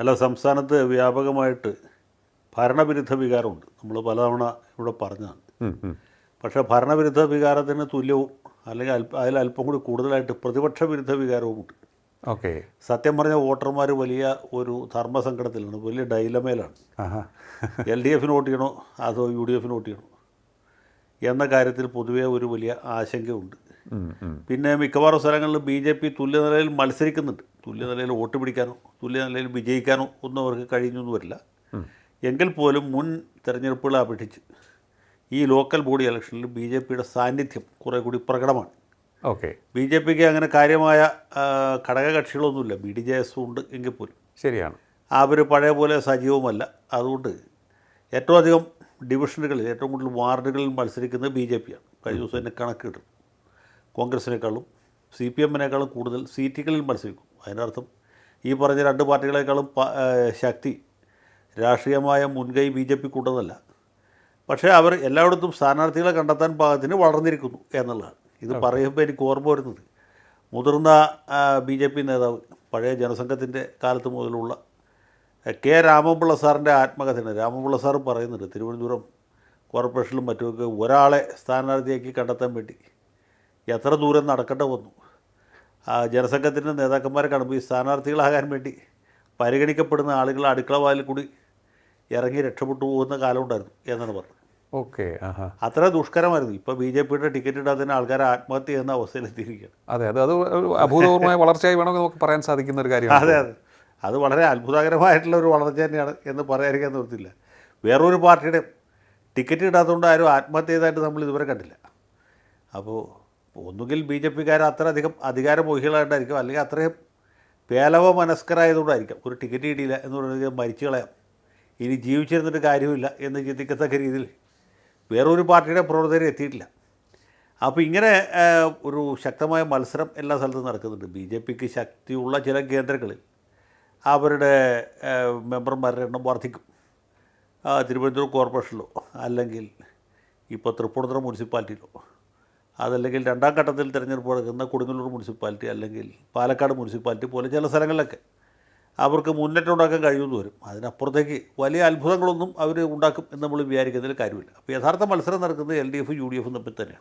അല്ല സംസ്ഥാനത്ത് വ്യാപകമായിട്ട് ഭരണവിരുദ്ധ വികാരമുണ്ട്. നമ്മൾ പലതവണ ഇവിടെ പറഞ്ഞതാണ്. പക്ഷേ ഭരണവിരുദ്ധ വികാരത്തിന് തുല്യവും അല്ലെങ്കിൽ അല്പ അതിൽ അല്പം കൂടി കൂടുതലായിട്ട് പ്രതിപക്ഷ വിരുദ്ധ വികാരവുമുണ്ട്. ഓക്കെ. സത്യം പറഞ്ഞ വോട്ടർമാർ വലിയ ഒരു ധർമ്മസങ്കടത്തിലാണ് വലിയ ഡൈലമേലാണ് എൽ ഡി എഫിന് വോട്ട് ചെയ്യണോ? അതോ യു ഡി എഫിന് വോട്ട് ചെയ്യണോ? എന്ന കാര്യത്തിൽ പൊതുവേ ഒരു വലിയ ആശങ്കയുണ്ട്. പിന്നെ മിക്കവാറും സ്ഥലങ്ങളിൽ ബി ജെ പി തുല്യനിലയിൽ മത്സരിക്കുന്നുണ്ട്. തുല്യനിലയിൽ വോട്ട് പിടിക്കാനോ തുല്യനിലയിൽ വിജയിക്കാനോ ഒന്നും അവർക്ക് കഴിഞ്ഞൊന്നും വരില്ല. എങ്കിൽ പോലും മുൻ തെരഞ്ഞെടുപ്പുകളെ അപേക്ഷിച്ച് ഈ ലോക്കൽ ബോഡി ഇലക്ഷനിൽ ബി ജെ പിയുടെ സാന്നിധ്യം കുറേ കൂടി പ്രകടമാണ്. ഓക്കെ. ബി ജെ പിക്ക് അങ്ങനെ കാര്യമായ ഘടകകക്ഷികളൊന്നുമില്ല. ബി ഡി ജെ എസും ഉണ്ട് എങ്കിൽ പോലും. ശരിയാണ്. അവർ പഴയ പോലെ സജീവമല്ല. അതുകൊണ്ട് ഏറ്റവും അധികം ഡിവിഷനുകളിൽ ഏറ്റവും കൂടുതൽ വാർഡുകളിൽ മത്സരിക്കുന്നത് ബി ജെ പിയാണ് കഴിഞ്ഞ ദിവസം തന്നെ കണക്കിടും കോൺഗ്രസിനേക്കാളും സി പി എമ്മിനേക്കാളും കൂടുതൽ സീറ്റുകളിൽ മത്സരിക്കും. അതിനർത്ഥം ഈ പറഞ്ഞ രണ്ട് പാർട്ടികളെക്കാളും ശക്തി രാഷ്ട്രീയമായ മുൻകൈ ബി ജെ പിക്കുണ്ടെന്നല്ല പക്ഷേ അവർ എല്ലായിടത്തും സ്ഥാനാർത്ഥികളെ കണ്ടെത്താൻ പാകത്തിന് വളർന്നിരിക്കുന്നു എന്നുള്ളതാണ്. ഇത് പറയുമ്പോൾ എനിക്ക് ഓർമ്മ വരുന്നത്. മുതിർന്ന ബി ജെ പി നേതാവ് പഴയ ജനസംഘത്തിന്റെ കാലത്ത് മുതലുള്ള കെ രാമപിള്ള സാറിന്റെ ആത്മകഥയാണ്. രാമപിള്ള സാർ പറയുന്നുണ്ട് തിരുവനന്തപുരം കോർപ്പറേഷനിലും മറ്റുമൊക്കെ ഒരാളെ സ്ഥാനാർത്ഥിയാക്കി കണ്ടെത്താൻ വേണ്ടി എത്ര ദൂരം നടക്കേണ്ട വന്നു. ആ ജനസംഘത്തിന്റെ നേതാക്കന്മാരെ കാണുമ്പോൾ ഈ സ്ഥാനാർത്ഥികളാകാൻ വേണ്ടി പരിഗണിക്കപ്പെടുന്ന ആളുകൾ അടുക്കള വാതിൽ കൂടി ഇറങ്ങി രക്ഷപ്പെട്ടു പോകുന്ന കാലം ഉണ്ടായിരുന്നു എന്നാണ് പറഞ്ഞത്. ഓക്കെ അത്ര ദുഷ്കരമായിരുന്നു. ഇപ്പോൾ ബി ജെ പിയുടെ ടിക്കറ്റ് ഇടാതെ തന്നെ ആൾക്കാർ ആത്മഹത്യ ചെയ്യുന്ന അവസ്ഥയിലെത്തിയിരിക്കുകയാണ് അതെ അതെ അത് അഭൂതപൂർവമായ വളർച്ചയായി വേണമെങ്കിൽ നമുക്ക് പറയാൻ സാധിക്കുന്ന ഒരു കാര്യമാണ്. അതെ അതെ. അത് വളരെ അത്ഭുതകരമായിട്ടുള്ള ഒരു വളർച്ച തന്നെയാണ് എന്ന് പറയാതിരിക്കാൻ നിർത്തില്ല. വേറൊരു പാർട്ടിയുടെ ടിക്കറ്റ് ഇടാത്തതുകൊണ്ട് ആരും ആത്മഹത്യ ചെയ്തതായിട്ട് നമ്മൾ ഇതുവരെ കണ്ടില്ല. അപ്പോൾ ഒന്നുകിൽ ബി ജെ പിക്കാർ അത്രയധികം അധികാരമോഹികളായിട്ടായിരിക്കും അല്ലെങ്കിൽ അത്രയും പേലവ മനസ്കരായതുകൊണ്ടായിരിക്കാം ഒരു ടിക്കറ്റ് കിട്ടിയില്ല എന്ന് പറയുന്നത് മരിച്ചു കളയാം. ഇനി ജീവിച്ചിരുന്നിട്ട് കാര്യമില്ല എന്ന് ചിന്തിക്കത്തക്ക രീതിയിൽ വേറൊരു പാർട്ടിയുടെ പ്രവർത്തകർ എത്തിയിട്ടില്ല. അപ്പോൾ ഇങ്ങനെ ഒരു ശക്തമായ മത്സരം എല്ലാ സ്ഥലത്തും നടക്കുന്നുണ്ട്. ബി ജെ പിക്ക് ശക്തിയുള്ള ചില കേന്ദ്രങ്ങളിൽ അവരുടെ മെമ്പർമാരുടെ എണ്ണം വർദ്ധിക്കും. തിരുവനന്തപുരം കോർപ്പറേഷനിലോ അല്ലെങ്കിൽ ഇപ്പോൾ തൃപ്പൂണിത്തുറ മുനിസിപ്പാലിറ്റിയിലോ. അതല്ലെങ്കിൽ രണ്ടാം ഘട്ടത്തിൽ തിരഞ്ഞെടുപ്പ് നടക്കുന്ന കൊടുങ്ങല്ലൂർ മുനിസിപ്പാലിറ്റി അല്ലെങ്കിൽ പാലക്കാട് മുനിസിപ്പാലിറ്റി പോലെ ചില സ്ഥലങ്ങളിലൊക്കെ അവർക്ക് മുന്നേറ്റം ഉണ്ടാക്കാൻ കഴിയുമെന്ന് വരും. അതിനപ്പുറത്തേക്ക് വലിയ അത്ഭുതങ്ങളൊന്നും അവർ ഉണ്ടാക്കും എന്ന് നമ്മൾ വിചാരിക്കുന്നതിൽ കാര്യമില്ല. അപ്പോൾ യഥാർത്ഥ മത്സരം നടക്കുന്നത് എൽ ഡി എഫും യു ഡി എഫും തമ്മിൽ തന്നെയാണ്.